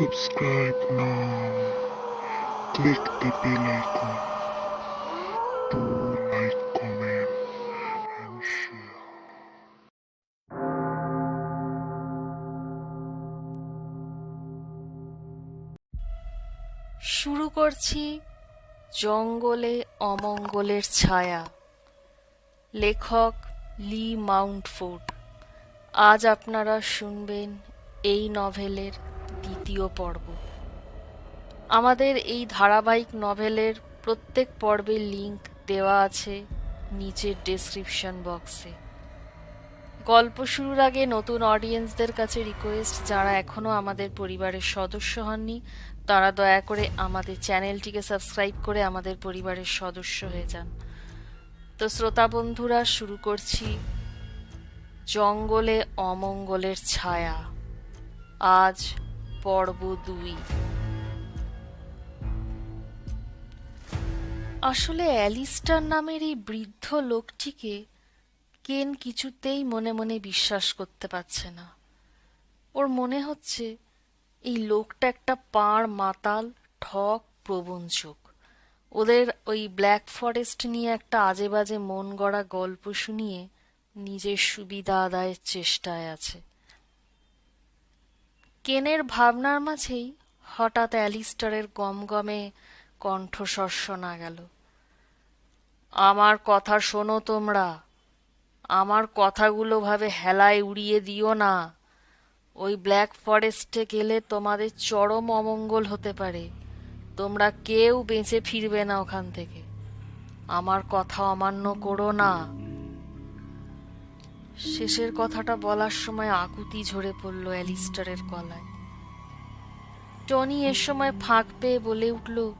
Subscribe now. Click the bell icon. Do like, comment, and share. শুরু করছি জঙ্গলে অমঙ্গলের ছায়া লেখক লি মাউন্টফোর্ড আজ আপনারা শুনবেন এই নভেলের দ্বিতীয় পর্ব। আমাদের এই ধারাবাহিক নভেলের প্রত্যেক পর্বের লিংক দেওয়া আছে নিচের ডেসক্রিপশন বক্সে। গল্প শুরুর আগে নতুন অডিয়েন্সদের কাছে রিকোয়েস্ট, যারা এখনও আমাদের পরিবারের সদস্য হননি, তারা দয়া করে আমাদের চ্যানেলটিকে সাবস্ক্রাইব করে আমাদের পরিবারের সদস্য হয়ে যান। তো শ্রোতা বন্ধুরা, শুরু করছি। জঙ্গলে অমঙ্গলের ছায়া। আজ পর্ব দুই। আসলে অ্যালিস্টার নামের এই বৃদ্ধ লোকটিকে কেন কিছুতেই মনে মনে বিশ্বাস করতে পারছে না। ওর মনে হচ্ছে এই লোকটা একটা পাড় মাতাল, ঠক প্রবঞ্চক ওদের ওই ব্ল্যাক ফরেস্ট নিয়ে একটা আজে বাজে মন গড়া গল্প শুনিয়ে নিজের সুবিধা আদায়ের চেষ্টায় আছে। কেনের ভাবনার মাঝেই হঠাৎ অ্যালিস্টারের গমগমে কণ্ঠস্বর শোনা গেল। আমার কথা শোনো তোমরা। আমার কথাগুলো ভাবে হেলায় উড়িয়ে দিও না। ওই ব্ল্যাক ফরেস্টে গেলে তোমাদের চরম অমঙ্গল হতে পারে। তোমরা কেউ বেঁচে ফিরবে না ওখান থেকে। আমার কথা অমান্য করো না। শেষের কথাটা বলার সময় আকুতি ঝরে পড়ল অ্যালিস্টারের গলায়। টনি এর সময় ফাঁক পেয়ে বলে উঠল,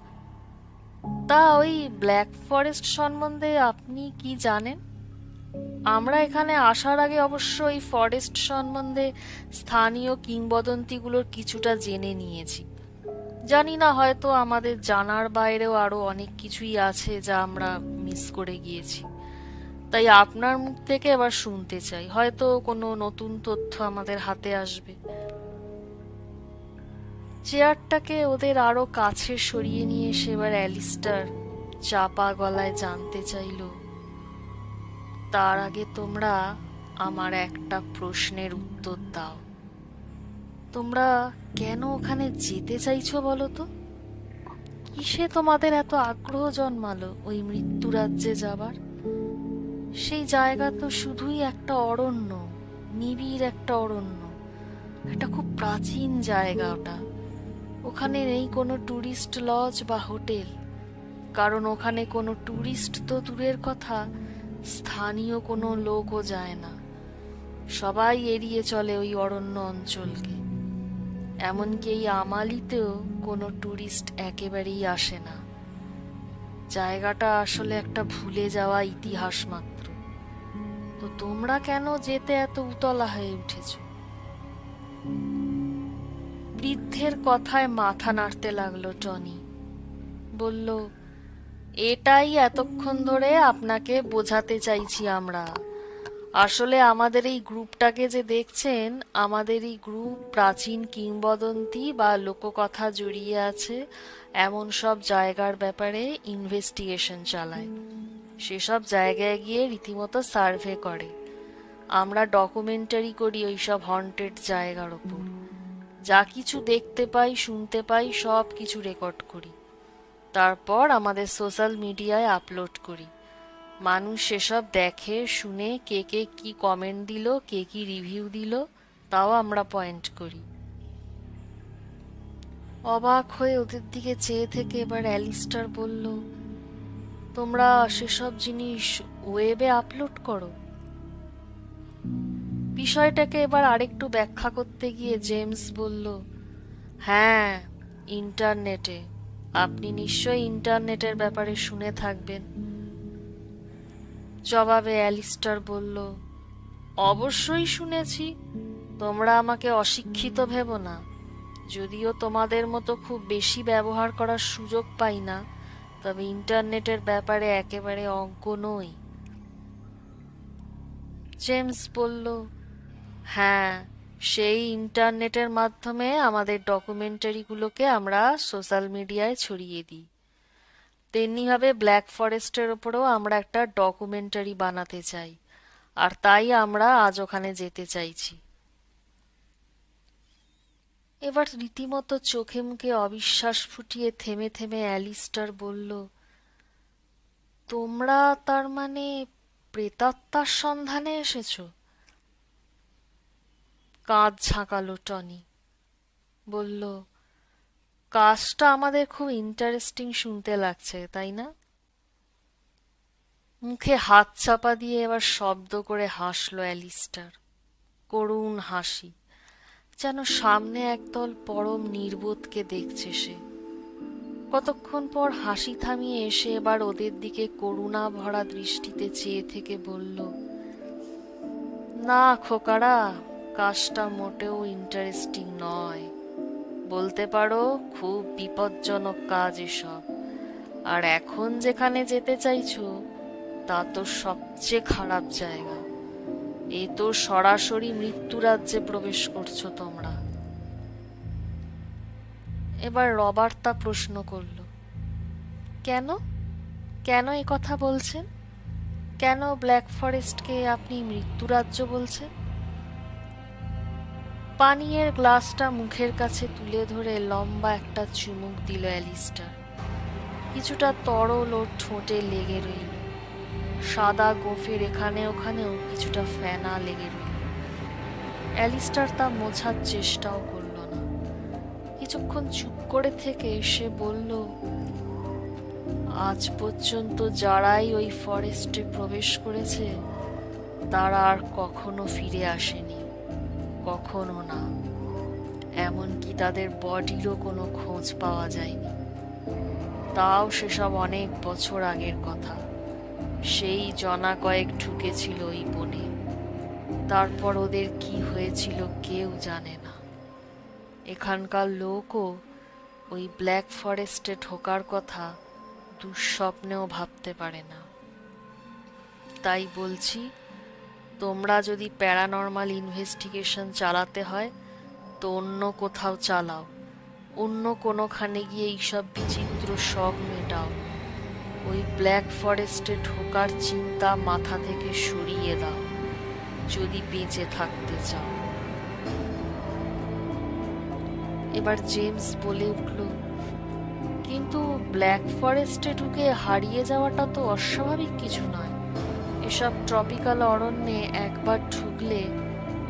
তা ওই ব্ল্যাক ফরেস্ট সম্বন্ধে আপনি কি জানেন? আমরা এখানে আসার আগে অবশ্য এই ফরেস্ট সম্বন্ধে স্থানীয় কিংবদন্তিগুলোর কিছুটা জেনে নিয়েছি। জানি না হয়তো আমাদের জানার বাইরেও আরও অনেক কিছুই আছে যা আমরা মিস করে গিয়েছি। তাই আপনার মুখ থেকে এবার শুনতে চাই। হয়তো কোনো নতুন তথ্য আমাদের হাতে আসবে। চেয়ারটাকে ওদের আরও কাছে সরিয়ে নিয়ে এসে এবার অ্যালিস্টার চাপা গলায় জানতে চাইলো, তার আগে তোমরা আমার একটা প্রশ্নের উত্তর দাও। তোমরা কেন ওখানে যেতে চাইছো বলো তো? কিসে তোমাদের এত আগ্রহ জন্মালো ওই মৃত্যু রাজ্যে যাবার? সেই জায়গা তো শুধুই একটা অরণ্য, নিবিড় একটা অরণ্য। একটা খুব প্রাচীন জায়গা ওটা। ওখানে নেই কোনো ট্যুরিস্ট লজ বা হোটেল। কারণ ওখানে কোনো ট্যুরিস্ট তো দূরের কথা, স্থানীয় কোনো লোকও যায় না। সবাই এড়িয়ে চলে ওই অরণ্য অঞ্চলকে। এমনকি এই আমালিতেও কোনো ট্যুরিস্ট একেবারেই আসে না। জায়গাটা আসলে একটা ভুলে যাওয়া ইতিহাস মাত্র। তো তোমরা কেন যেতে এত উতলা হয়ে উঠেছ? বৃদ্ধের কথায় মাথা নাড়তে লাগল টনি। বলল, এটাই এতক্ষণ ধরে আপনাকে বোঝাতে চাইছি আমরা। আসলে আমাদের এই গ্রুপটাকে যে দেখছেন, আমাদের এই গ্রুপ প্রাচীন কিংবদন্তি বা লোককথা জড়িয়ে আছে, এমন সব জায়গার ব্যাপারে ইনভেস্টিগেশন চালায়। সেসব জায়গায় গিয়ে রীতিমতো সার্ভে করে। আমরা ডকুমেন্টারি করি ওই সব হন্টেড জায়গার ওপর। যা কিছু দেখতে পাই, শুনতে পাই, সব কিছু রেকর্ড করি। তারপর আমাদের সোশ্যাল মিডিয়ায় আপলোড করি। মানুষ সেসব দেখে, শুনে কে কে কি কমেন্ট দিল, কে কি রিভিউ দিল, তাও আমরা পয়েন্ট করি। অবাক হয়ে ওদের দিকে চেয়ে থেকে এবার অ্যালিস্টার বলল তোমরা সেসব জিনিস ওয়েবে আপলোড করো। বিষয়টাকে এবার আরেকটু ব্যাখ্যা করতে গিয়ে জেমস বলল হ্যাঁ ইন্টারনেটে। আপনি নিশ্চয়ই ইন্টারনেটের ব্যাপারে শুনে থাকবেন। জবাবে অ্যালিস্টার বলল, অবশ্যই শুনেছি। তোমরা আমাকে অশিক্ষিত ভেবো না। যদিও তোমাদের মতো খুব বেশি ব্যবহার করার সুযোগ পাই না তবে ইন্টারনেটের ব্যাপারে একেবারে অজ্ঞ নই। জেমস বলল হ্যাঁ সেই ইন্টারনেটের মাধ্যমে আমাদের ডকুমেন্টারিগুলোকে আমরা সোশ্যাল মিডিয়ায় ছড়িয়ে দিই। তেমনিভাবে ব্ল্যাক ফরেস্টের ওপরেও আমরা একটা ডকুমেন্টারি বানাতে চাই, আর তাই আমরা আজ ওখানে যেতে চাইছি। এবার রীতিমতো চোখে মুখে অবিশ্বাস ফুটিয়ে থেমে থেমে অ্যালিস্টার বলল, তোমরা তার মানে প্রেতাত্মার সন্ধানে এসেছ? কাজ ঝাঁকালো, টনি। বলল, কাজটা আমাদের খুব ইন্টারেস্টিং শুনতে লাগছে, তাই না? মুখে হাত চাপা দিয়ে এবার শব্দ করে হাসলো অ্যালিস্টার, করুণ হাসি। যেন সামনে একদল পরম নির্বোধকে দেখছে সে। কতক্ষণ পর হাসি থামিয়ে এসে এবার ওদের দিকে করুণা ভরা দৃষ্টিতে চেয়ে থেকে বলল, না খোকারা, কাজটা মোটেও ইন্টারেস্টিং নয়। বলতে পারো, খুব বিপজ্জনক কাজ এসব। আর এখন যেখানে যেতে চাইছো, তা তো সবচেয়ে খারাপ জায়গা। এ তো সরাসরি মৃত্যু রাজ্যে প্রবেশ করছ তোমরা। এবার রবার্ট তা প্রশ্ন করল, কেন? কেন এ কথা বলছেন? কেন ব্ল্যাক ফরেস্টকে আপনি মৃত্যুরাজ্য বলছেন? পানীয়ের গ্লাসটা মুখের কাছে তুলে ধরে লম্বা একটা চুমুক দিল অ্যালিস্টার। কিছুটা তরল ওর ঠোঁটে লেগে রইল। সাদা গোফের এখানে ওখানেও কিছুটা ফেনা লেগে রইল। অ্যালিস্টার তা মোছার চেষ্টাও করল না। কিছুক্ষণ চুপ করে থেকে সে বলল, আজ পর্যন্ত যারাই ওই ফরেস্টে প্রবেশ করেছে, তারা আর কখনো ফিরে আসেনি, কখনো না। এমনকি তাদের বডিরও কোনো খোঁজ পাওয়া যায়নি। তাও সেসব অনেক বছর আগের কথা। সেই জনা কয়েক ঢুকেছিল ওই বনে। তারপর ওদের কি হয়েছিল কেউ জানে না। এখানকার লোকও ওই ব্ল্যাক ফরেস্টে ঢোকার কথা দুঃস্বপ্নেও ভাবতে পারে না। তাই বলছি, তোমরা যদি প্যারানর্মাল ইনভেস্টিগেশন চালাতে হয়, তো অন্য কোথাও চালাও। অন্য কোনোখানে গিয়ে এইসব বিচিত্র শখ মেটাও। ওই ব্ল্যাক ফরেস্টে ঢোকার চিন্তা মাথা থেকে সরিয়ে দাও, যদি বেঁচে থাকতে চাও। এবার জেমস বলে উঠল, কিন্তু ব্ল্যাক ফরেস্টে ঢুকে হারিয়ে যাওয়াটা তো অস্বাভাবিক কিছু নয়। এসব ট্রপিক্যাল অরণ্যে একবার ঢুকলে,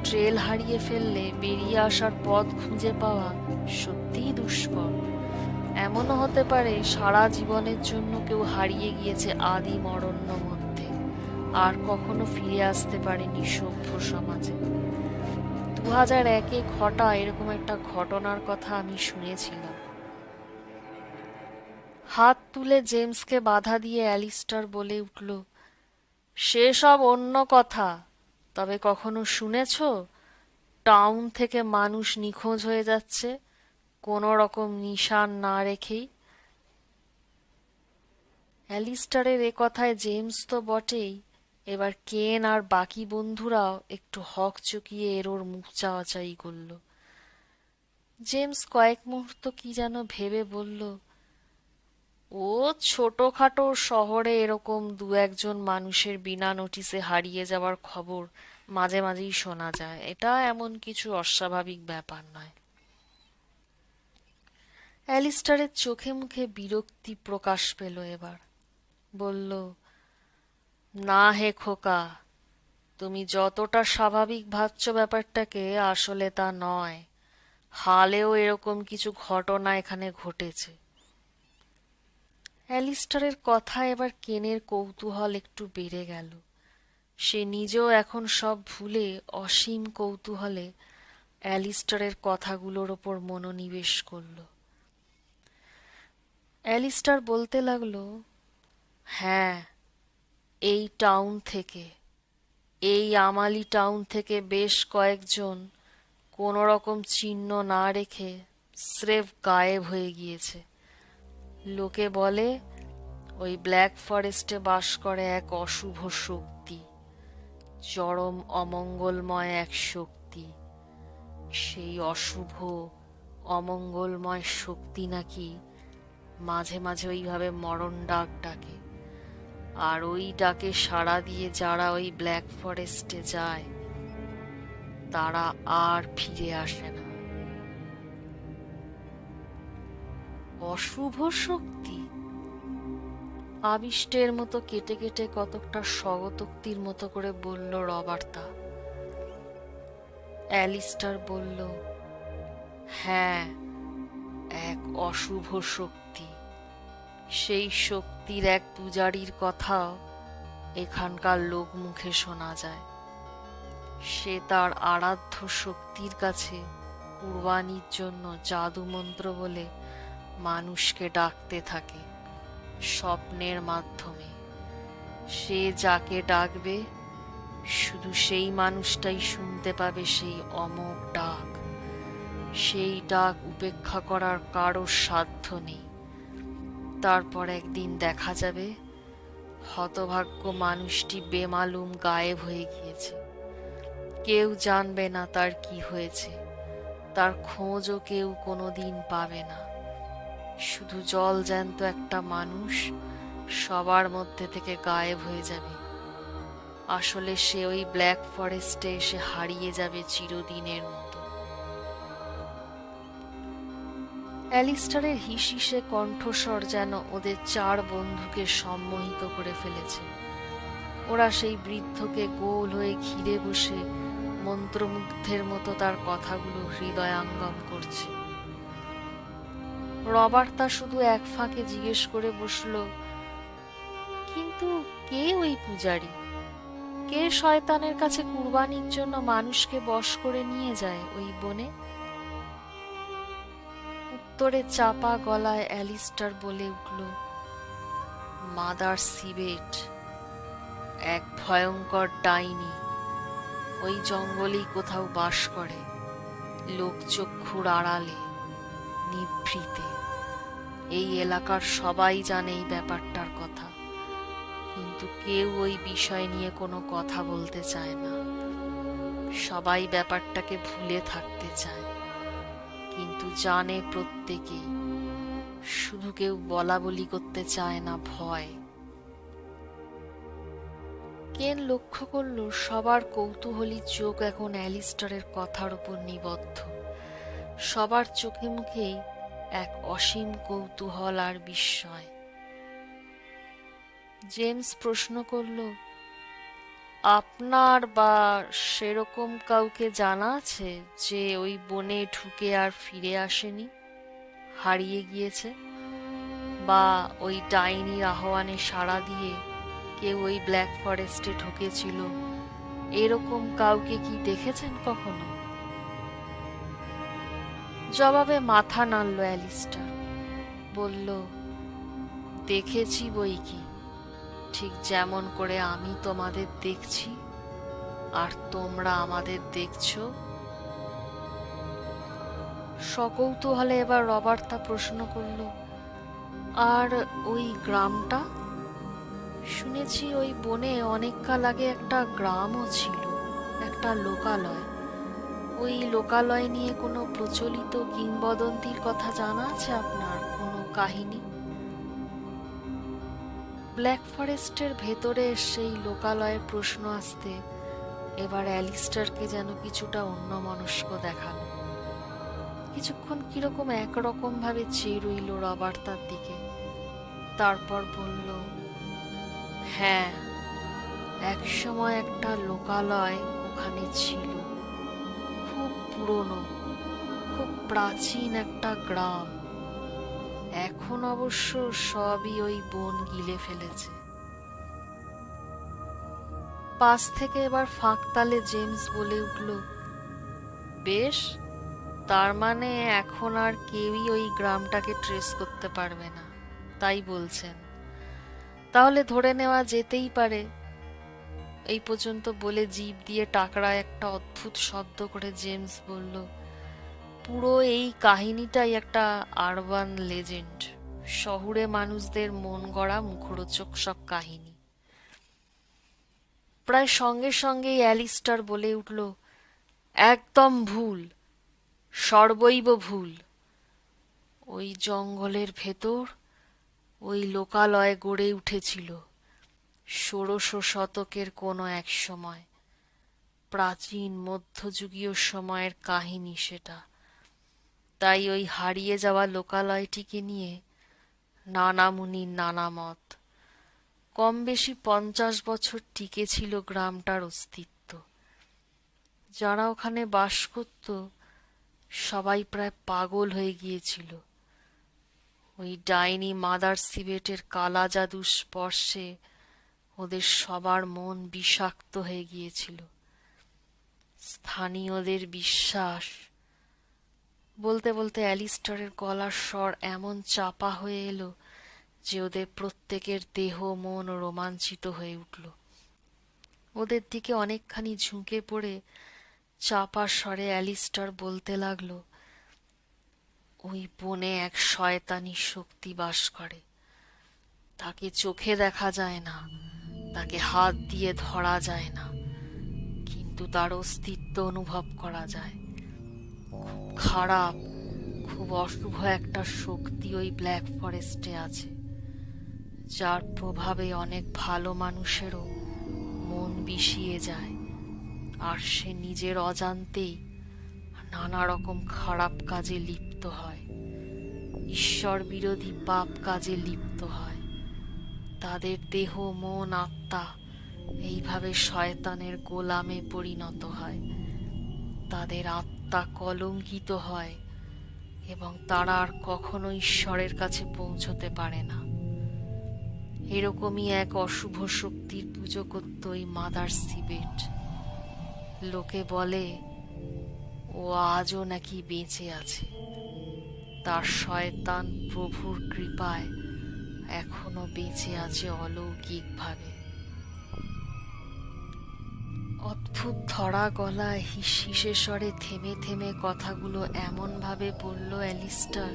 ট্রেল হারিয়ে ফেললে বেরিয়ে আসার পথ খুঁজে পাওয়া সত্যিই দুষ্কর। এমনও হতে পারে সারা জীবনের জন্য কেউ হারিয়ে গিয়েছে আদিম অরণ্য মধ্যে। আর কখনো ফিরে আসতে পারেনি সভ্য সমাজে। দু হাজার একে ঘটা এরকম একটা ঘটনার কথা আমি শুনেছিলাম। হাত তুলে জেমসকে বাধা দিয়ে অ্যালিস্টার বলে উঠল, সেসব অন্য কথা। তবে কখনো শুনেছ? টাউন থেকে মানুষ নিখোঁজ হয়ে যাচ্ছে। কোনো রকম নিশান না রেখেই। অ্যালিস্টারের এ কথায় জেমস তো বটেই, এবার কেন আর বাকি বন্ধুরাও একটু হক চুকিয়ে এর ওর মুখ চাওয়াচাই করল। জেমস কয়েক মুহূর্ত কি যেন ভেবে বলল, ও ছোটখাটো শহরে এরকম দু একজন মানুষের বিনা নোটিসে হারিয়ে যাওয়ার খবর মাঝে মাঝেই শোনা যায়। এটা এমন কিছু অস্বাভাবিক ব্যাপার নয়। অ্যালিস্টারের চোখে মুখে বিরক্তি প্রকাশ পেল এবার। বলল, না হে খোকা, তুমি যতটা স্বাভাবিক ভাবছ ব্যাপারটাকে, আসলে তা নয়। হালেও এরকম কিছু ঘটনা এখানে ঘটেছে। অ্যালিস্টারের কথা এবার কেনের কৌতূহল একটু বেড়ে গেল। সে নিজেও এখন সব ভুলে অসীম কৌতূহলে অ্যালিস্টারের কথাগুলোর ওপর মনোনিবেশ করল। অ্যালিস্টার বলতে লাগল হ্যাঁ এই টাউন থেকে, এই আমালি টাউন থেকে বেশ কয়েকজন কোনো রকম চিহ্ন না রেখে স্রেফ গায়েব হয়ে গিয়েছে। লোকে বলে, ওই ব্ল্যাক ফরেস্টে বাস করে এক অশুভ শক্তি, চরম অমঙ্গলময় এক শক্তি। সেই অশুভ অমঙ্গলময় শক্তি নাকি মাঝে মাঝে ওইভাবে মরণ ডাক ডাকে। আর ওই ডাকে সাড়া দিয়ে যারা ওই ব্ল্যাক ফরেস্টে যায়, তারা আর ফিরে আসে না। অশুভ শক্তি। আবিষ্টের মতো কেটে কেটে কতকটা স্বগতোক্তির মতো করে বলল রবার্তা। অ্যালিস্টার বলল হ্যাঁ এক অশুভ শক্তি। সেই শক্তির এক পূজারীর কথাও এখানকার লোক মুখে শোনা যায়। সে তার আরাধ্য শক্তির কাছে কুরবানির জন্য জাদু মন্ত্র বলে মানুষকে ডাকতে থাকে স্বপ্নের মাধ্যমে। সে যাকে ডাকবে, শুধু সেই মানুষটাই শুনতে পাবে সেই অমোক ডাক। সেই ডাক উপেক্ষা করার কারোর সাধ্য নেই। তারপর একদিন দেখা যাবে, হতভাগ্য মানুষটি বেমালুম গায়েব হয়ে গিয়েছে। কেউ জানবে না তার কি হয়েছে, তার খোঁজও কেউ কোনোদিন পাবে না। শুধু জল জ্যান্ত একটা মানুষ সবার মধ্যে থেকে গায়েব হয়ে যাবে। আসলে সে ওই ব্ল্যাক ফরেস্টে এসে হারিয়ে যাবে চিরদিনের মতো। অ্যালিস্টারের হিসিসে কণ্ঠস্বর যেন ওদের চার বন্ধুকে সম্মোহিত করে ফেলেছে। ওরা সেই বৃদ্ধকে গোল হয়ে ঘিরে বসে মন্ত্রমুগ্ধের মতো তার কথাগুলো হৃদয়াঙ্গম করছে। রবার্ট তা শুধু এক ফাঁকে জিজ্ঞেস করে বসল, কিন্তু কে ওই পূজারি? কে শয়তানের কাছে কুরবানির জন্য মানুষকে বশ করে নিয়ে যায় ওই বনে? উত্তরে চাপা গলায় অ্যালিস্টার বলে উঠল, মাদার সিবেট, এক ভয়ঙ্কর ডাইনি, ওই জঙ্গলেই কোথাও বাস করে লোকচক্ষুর আড়ালে, নিভৃতে। এই এলাকার সবাই জানে এই ব্যাপারটার কথা, কিন্তু কেউ ওই বিষয় নিয়ে কোনো কথা বলতে চায় না। সবাই ব্যাপারটাকে ভুলে থাকতে চায়। কিন্তু জানে প্রত্যেকেই শুধু কেউ বলা বলি করতে চায় না ভয়। কেন লক্ষ্য করল সবার কৌতূহলী চোখ এখন অ্যালিস্টারের কথার উপর নিবদ্ধ। সবার চোখে মুখেই এক অসীম কৌতূহল আর বিস্ময়। জেমস প্রশ্ন করল আপনার বা সেরকম কাউকে জানা আছে যে ওই বনে ঢুকে আর ফিরে আসেনি? হারিয়ে গিয়েছে? বা ওই ডাইনির আহ্বানে সাড়া দিয়ে কেউ ওই ব্ল্যাক ফরেস্টে ঢুকেছিল? এরকম কাউকে কি দেখেছেন কখনো? জবাবে মাথা নাড়ল অ্যালিস্টার। বলল, দেখেছি বই কি। ঠিক যেমন করে আমি তোমাদের দেখছি, আর তোমরা আমাদের দেখছ। সকৌতূহলে এবার রবার্ট তা প্রশ্ন করল, আর ওই গ্রামটা? শুনেছি ওই বনে অনেক কাল আগে একটা গ্রামও ছিল, একটা লোকালয়। ওই লোকালয় নিয়ে কোনো প্রচলিত কিংবদন্তির কথা জানা আছে আপনার কোনো কাহিনী? ব্ল্যাক ফরেস্টের ভেতরে সেই লোকালয়ের প্রশ্ন আসতে এবার অ্যালিস্টারকে যেন কিছুটা অন্যমনস্ক দেখাল। কিছুক্ষণ কীরকম একরকম ভাবে চেয়ে রইল রবার তার দিকে। তারপর বলল হ্যাঁ এক সময় একটা লোকালয় ওখানে ছিল। খুব পুরনো, খুব প্রাচীন একটা গ্রাম। এখন অবশ্য সবই ওই বন গিলে ফেলেছে। পাশ থেকে এবার ফাঁক তালে জেমস বলে উঠল, বেশ, তার মানে এখন আর কেউই ওই গ্রামটাকে ট্রেস করতে পারবে না। তাই বলছেন। তাহলে ধরে নেওয়া যেতেই পারে। এই পর্যন্ত বলে জিভ দিয়ে টাকরা একটা অদ্ভুত শব্দ করে জেমস বলল পুরো এই কাহিনীটাই একটা আরবান লেজেন্ড। শহুরে মানুষদের মন গড়া মুখরোচক সব কাহিনী। প্রায় সঙ্গে সঙ্গেই অ্যালিস্টার বলে উঠল, একদম ভুল, সর্বৈব ভুল। ওই জঙ্গলের ভেতর, ওই লোকালয় গড়ে উঠেছিল ষোড়শ শতকের কোনো এক সময়। প্রাচীন মধ্যযুগীয় সময়ের কাহিনী সেটা। তাই ওই হারিয়ে যাওয়া লোকালয়টিকে নিয়ে নানা মুনির নানা মত। কম বেশি পঞ্চাশ বছর টিকে ছিল গ্রামটার অস্তিত্ব। যারা ওখানে বাস করত, সবাই প্রায় পাগল হয়ে গিয়েছিল। ওই ডাইনি মাদার সিবেটের কালা জাদু স্পর্শে ওদের সবার মন বিষাক্ত হয়ে গিয়েছিল। স্থানীয়দের বিশ্বাস বলতে বলতে অ্যালিস্টারের গলার স্বর এমন চাপা হয়ে এলো যে ওদের প্রত্যেকের দেহ, মন রোমাঞ্চিত হয়ে উঠল। ওদের দিকে অনেকখানি ঝুঁকে পড়ে চাপা স্বরে অ্যালিস্টার বলতে লাগল, ওই বনে এক শয়তানি শক্তি বাস করে। তাকে চোখে দেখা যায় না, তাকে হাত দিয়ে ধরা যায় না, কিন্তু তার অস্তিত্ব অনুভব করা যায়। খুব খারাপ। খুব অশুভ একটা শক্তি ওই ব্ল্যাক ফরেস্টে আছে, যার প্রভাবে অনেক ভালো মানুষেরও মন বিষিয়ে যায়, আর সে নিজের অজান্তেই নানা রকম খারাপ কাজে লিপ্ত হয়, ঈশ্বর বিরোধী পাপ কাজে লিপ্ত হয়। তাদের দেহ, মন, আত্মা এইভাবে শয়তানের গোলামে পরিণত হয়। তাদের আত্মা কলঙ্কিত হয় এবং তারা আর কখনো ঈশ্বরের কাছে পৌঁছতে পারে না। এরকমই এক অশুভ শক্তির পুজো করত ওই মাদার সিবেট। লোকে বলে, ও আজও নাকি বেঁচে আছে। তার শয়তান প্রভুর কৃপায় এখনও বেঁচে আছে অলৌকিকভাবে। অদ্ভুত ধরা গলায় হিস স্বরে থেমে থেমে কথাগুলো এমনভাবে বলল অ্যালিস্টার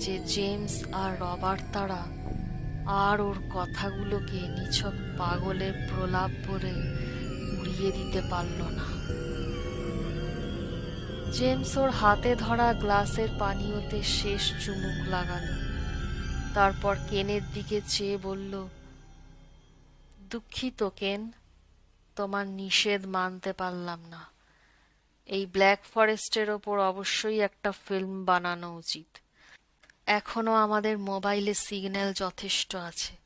যে জেমস আর রবার্ট তারা আর ওর কথাগুলোকে নিছক পাগলের প্রলাপ বলে উড়িয়ে দিতে পারল না। জেমস ওর হাতে ধরা গ্লাসের পানীয়তে শেষ চুমুক লাগালো। তারপর কেনের দিকে চেয়ে বলল, দুঃখিত, কেন? তোমার নিষেধ মানতে পারলাম না। এই ব্ল্যাক ফরেস্টের ওপর অবশ্যই একটা ফিল্ম বানানো উচিত। এখনও আমাদের মোবাইলে সিগন্যাল যথেষ্ট আছে।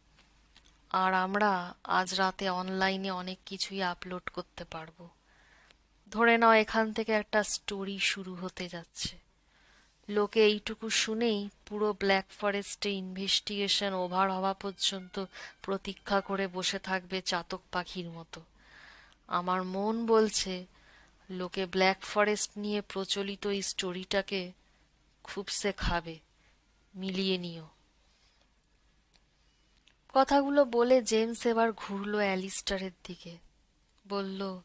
আর আমরা আজ রাতে অনলাইনে অনেক কিছুই আপলোড করতে পারব। ধরে নাও এখান থেকে একটা স্টোরি শুরু হতে যাচ্ছে। লোকে এইটুকু শুনেই পুরো ব্ল্যাক ফরেস্টে ইনভেস্টিগেশন ওভার হওয়া পর্যন্ত প্রতীক্ষা করে বসে থাকবে চাতক পাখির মতো। আমার মন বলছে, লোকে ব্ল্যাক ফরেস্ট নিয়ে প্রচলিত এই স্টোরিটাকে খুব সে খাবে মিলিয়ে নিও। কথাগুলো বলে জেমস এবার ঘুরলো অ্যালিস্টারের দিকে। বলল,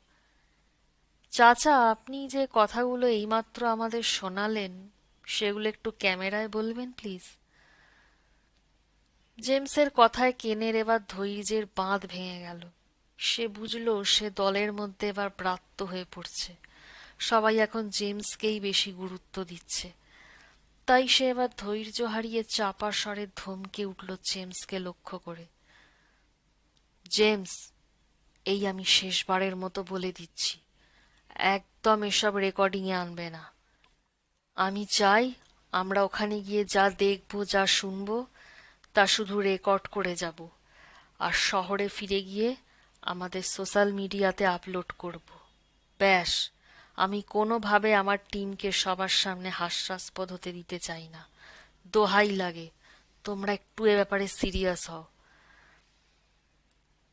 চাচা, আপনি যে কথাগুলো এইমাত্র আমাদের শোনালেন, সেগুলো একটু ক্যামেরায় বলবেন, প্লিজ? জেমসের কথায় কেনের এবার ধৈর্যের বাঁধ ভেঙে গেল। সে বুঝলো সে দলের মধ্যে এবার ব্রাত্য হয়ে পড়ছে। সবাই এখন জেমসকেই বেশি গুরুত্ব দিচ্ছে। তাই সে এবার ধৈর্য হারিয়ে চাপা স্বরে ধমকে উঠল জেমসকে লক্ষ্য করে। জেমস, এই আমি শেষবারের মতো বলে দিচ্ছি, একদম এসব রেকর্ডিংয়ে আনবে না। আমি চাই আমরা ওখানে গিয়ে যা দেখব, যা শুনব, তা শুধু রেকর্ড করে যাব, আর শহরে ফিরে গিয়ে আমাদের সোশ্যাল মিডিয়াতে আপলোড করব। ব্যাস, আমি কোনোভাবে আমার টিমকে সবার সামনে হাস্যাস্পদ হতে দিতে চাই না। দোহাই লাগে, তোমরা একটু এ ব্যাপারে সিরিয়াস হও।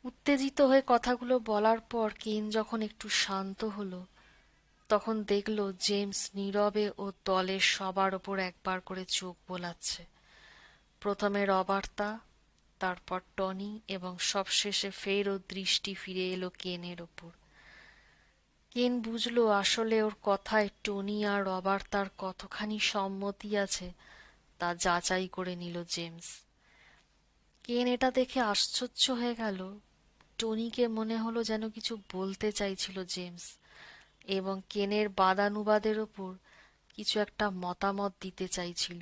উত্তেজিত হয়ে কথাগুলো বলার পর কেন যখন একটু শান্ত হলো, তখন দেখল জেমস নীরবে ও দলের সবার ওপর একবার করে চোখ বোলাচ্ছে। প্রথমে রবার্তা তারপর টনি এবং সবশেষে ফেরও দৃষ্টি ফিরে এলো কেনের ওপর। কেন বুঝলো আসলে ওর কথায় টনি আর রবার্তার কতখানি সম্মতি আছে তা যাচাই করে নিল জেমস। কেন এটা দেখে আশ্চর্য হয়ে গেল। টনিকে মনে হলো যেন কিছু বলতে চাইছিল জেমস এবং কেনের বাদানুবাদের ওপর কিছু একটা মতামত দিতে চাইছিল।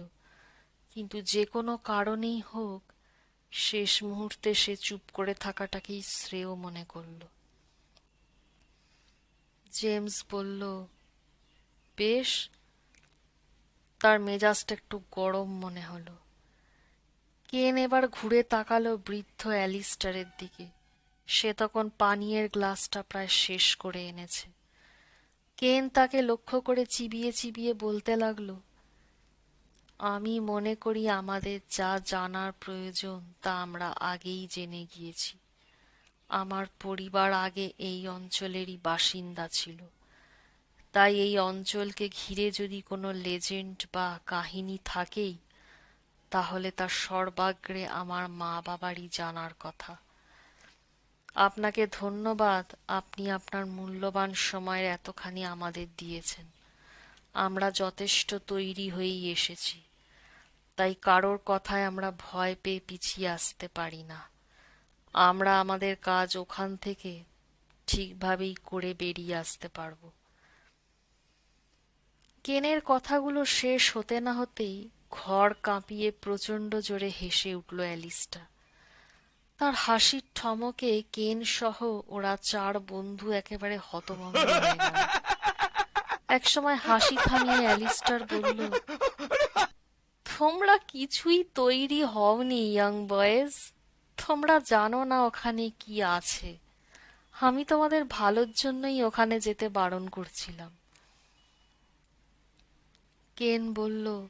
কিন্তু যে কোনো কারণেই হোক শেষ মুহূর্তে সে চুপ করে থাকাটাকেই শ্রেয় মনে করল। জেমস বলল, বেশ, তার মেজাজটা একটু গরম মনে হলো। কেন এবার ঘুরে তাকালো বৃদ্ধ অ্যালিস্টারের দিকে। সে তখন পানীয়ের গ্লাসটা প্রায় শেষ করে এনেছে। কেন তাকে লক্ষ্য করে চিবিয়ে চিবিয়ে বলতে লাগল আমি মনে করি আমাদের যা জানার প্রয়োজন তা আমরা আগেই জেনে গিয়েছি। আমার পরিবার আগে এই অঞ্চলেরই বাসিন্দা ছিল। তাই এই অঞ্চলকে ঘিরে যদি কোনো লেজেন্ড বা কাহিনী থাকেই, তাহলে তার সর্বাগ্রে আমার মা বাবারই জানার কথা। আপনাকে ধন্যবাদ, আপনি আপনার মূল্যবান সময়ের এতখানি আমাদের দিয়েছেন। আমরা যথেষ্ট তৈরি হয়েই এসেছি। তাই কারোর কথায় আমরা ভয় পেয়ে পিছিয়ে আসতে পারি না। আমরা আমাদের কাজ ওখান থেকে ঠিকভাবেই করে বেরিয়ে আসতে পারব। কেনের কথাগুলো শেষ হতে না হতেই ঘর কাঁপিয়ে প্রচণ্ড জোরে হেসে উঠল অ্যালিসটা। তার হাসির ঠমকে কেন সহ ওরা চার বন্ধু একেবারে হতভম্ব হয়ে গেল। একসময় হাসি থামিয়ে অ্যালিস্টার বলল তোমরা কিছুই তৈরি হওনি ইয়াং বয়েজ তোমরা জানো না ওখানে কি আছে। আমি তোমাদের ভালোর জন্যই ওখানে যেতে বারণ করছিলাম। কেন বলল,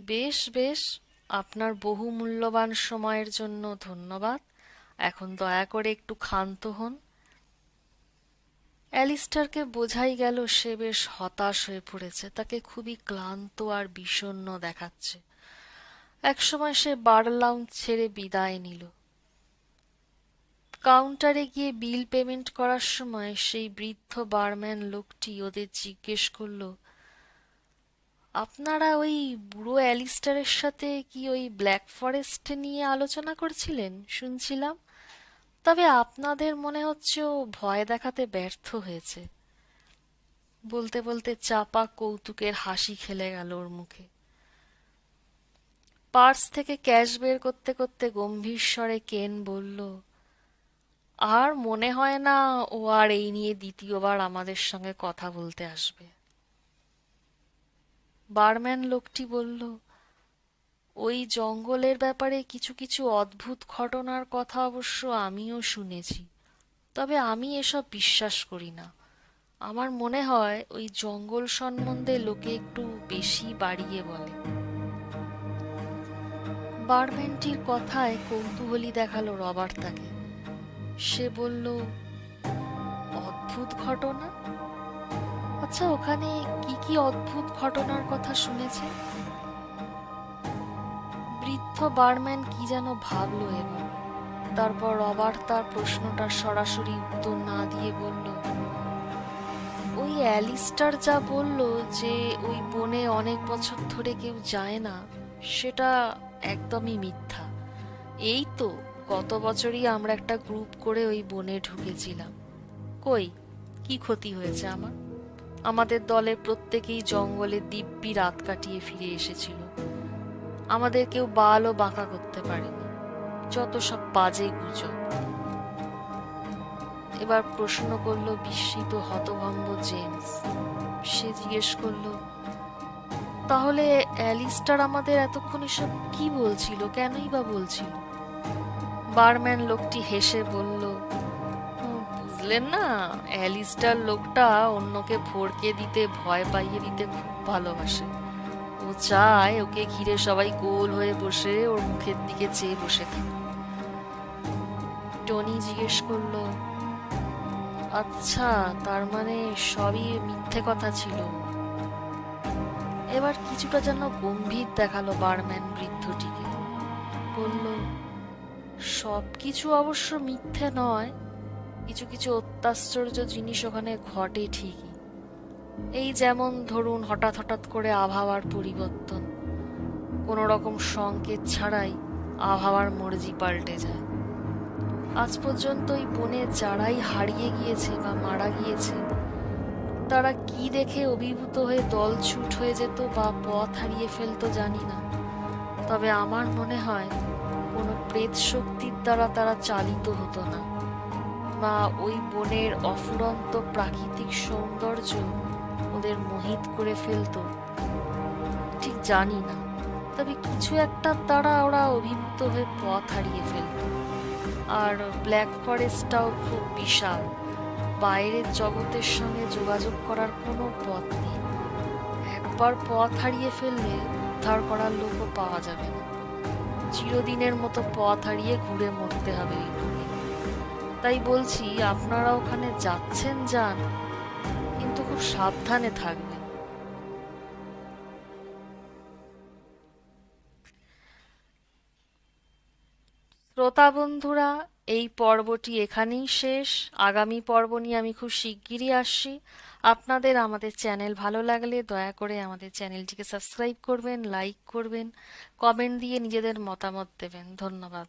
বেশ বেশ, আপনার বহু মূল্যবান সময়ের জন্য ধন্যবাদ। এখন দয়া করে একটু ক্ষান্ত হন। অ্যালিস্টারকে বোঝাই গেল সে বেশ হতাশ হয়ে পড়েছে, তাকে খুবই ক্লান্ত আর বিষণ্ণ দেখাচ্ছে। একসময় সে বার লাউঞ্জ ছেড়ে বিদায় নিল। কাউন্টারে গিয়ে বিল পেমেন্ট করার সময় সেই বৃদ্ধ বারম্যান লোকটি ওদের জিজ্ঞেস করল, আপনারা ওই বুড়ো অ্যালিস্টারের সাথে কি ওই ব্ল্যাক ফরেস্ট নিয়ে আলোচনা করছিলেন? শুনছিলাম। তবে আপনাদের মনে হচ্ছে ও ভয় দেখাতে ব্যর্থ হয়েছে। বলতে বলতে চাপা কৌতুকের হাসি খেলে গেল ওর মুখে। পার্স থেকে ক্যাশ বের করতে করতে গম্ভীর স্বরে কেন বলল, আর মনে হয় না ও আর এই নিয়ে দ্বিতীয়বার আমাদের সঙ্গে কথা বলতে আসবে। বারম্যান লোকটি বলল ওই জঙ্গলের ব্যাপারে কিছু কিছু অদ্ভুত ঘটনার কথা অবশ্য আমিও শুনেছি। তবে আমি এসব বিশ্বাস করি না। আমার মনে হয় ওই জঙ্গল সম্বন্ধে লোকে একটু বেশি বাড়িয়ে বলে। বারম্যানটির কথায় কৌতূহলী দেখাল রবার তাকে। সে বলল, অদ্ভুত ঘটনা? আচ্ছা ওখানে কি কি অদ্ভুত ঘটনার কথা শুনেছে? বৃদ্ধ বারম্যান কি যেন ভাবলো এবার। তারপর রবার্ট তার প্রশ্নটার সরাসরি উত্তর না দিয়ে বলল, ওই অ্যালিস্টার যা বলল যে ওই বনে অনেক বছর ধরে কেউ যায় না, সেটা একদমই মিথ্যা। এই তো গত বছরই আমরা একটা গ্রুপ করে ওই বনে ঢুকেছিলাম। কই, কি ক্ষতি হয়েছে আমার? আমাদের দলের প্রত্যেকেই জঙ্গলে দিব্যি রাত কাটিয়ে ফিরে এসেছিল। আমাদের কেউ বালও বাঁকা করতে পারেনি। যত সব বাজে গুজব। এবার প্রশ্ন করল বিস্মিত হতভম্ব জেমস। সে জিজ্ঞেস করল তাহলে অ্যালিস্টার আমাদের এতক্ষণ এসব কি বলছিল? কেনই বা বলছিল? বারম্যান লোকটি হেসে বলল "হুম, বুঝলেন না অ্যালিস্টার লোকটা অন্যকে ভড়কে দিতে ভয় পাইয়ে দিতে খুব ভালোবাসে। চায় ওকে ঘিরে সবাই গোল হয়ে বসে, ওর মুখের দিকে চেয়ে বসে থাকে। টনি জিজ্ঞেস করল আচ্ছা তার মানে সবই মিথ্যে কথা ছিল? এবার কিছুটা যেন গম্ভীর দেখাল বারম্যান বৃদ্ধটিকে। বলল সব কিছু অবশ্য মিথ্যে নয়। কিছু কিছু অত্যাশ্চর্য জিনিস ওখানে ঘটে ঠিকই। এই যেমন ধরুন হঠাৎ হঠাৎ করে আবহাওয়ার পরিবর্তন, কোনো রকম সংকেত ছাড়াই আবহাওয়ার মর্জি পাল্টে যায়। আজ পর্যন্ত এই বনে যারাই হারিয়ে গিয়েছে বা মারা গিয়েছে, তারা কি দেখে অভিভূত হয়ে দলছুট হয়ে যেত বা পথ হারিয়ে ফেলতো জানি না। তবে আমার মনে হয়, কোনো প্রেত শক্তির দ্বারা তারা চালিত হতো না। বা ওই বনের অফুরন্ত প্রাকৃতিক সৌন্দর্য ওদের মোহিত করে ফেলতো। ঠিক জানি না, তবে কিছু একটা দ্বারা ওরা অভিভূত হয়ে পথ হারিয়ে ফেলতো। আর ব্ল্যাক ফরেস্টটাও খুব বিশাল, বাইরের জগতের সঙ্গে যোগাযোগ করার কোনো পথ নেই। একবার পথ হারিয়ে ফেললে উদ্ধার করার লোকও পাওয়া যাবে না। চিরদিনের মতো পথ হারিয়ে ঘুরে মরতে হবে তাই বলছি, আপনারা ওখানে যাচ্ছেন, যান। কিন্তু খুব সাবধানে থাকবেন শ্রোতা বন্ধুরা, এই পর্বটি এখানেই শেষ। আগামী পর্ব নিয়ে আমি খুব শিগগিরই আসছি। আপনাদের আমাদের চ্যানেল ভালো লাগলে দয়া করে আমাদের চ্যানেলটিকে সাবস্ক্রাইব করবেন, লাইক করবেন, কমেন্ট দিয়ে নিজেদের মতামত দেবেন। ধন্যবাদ।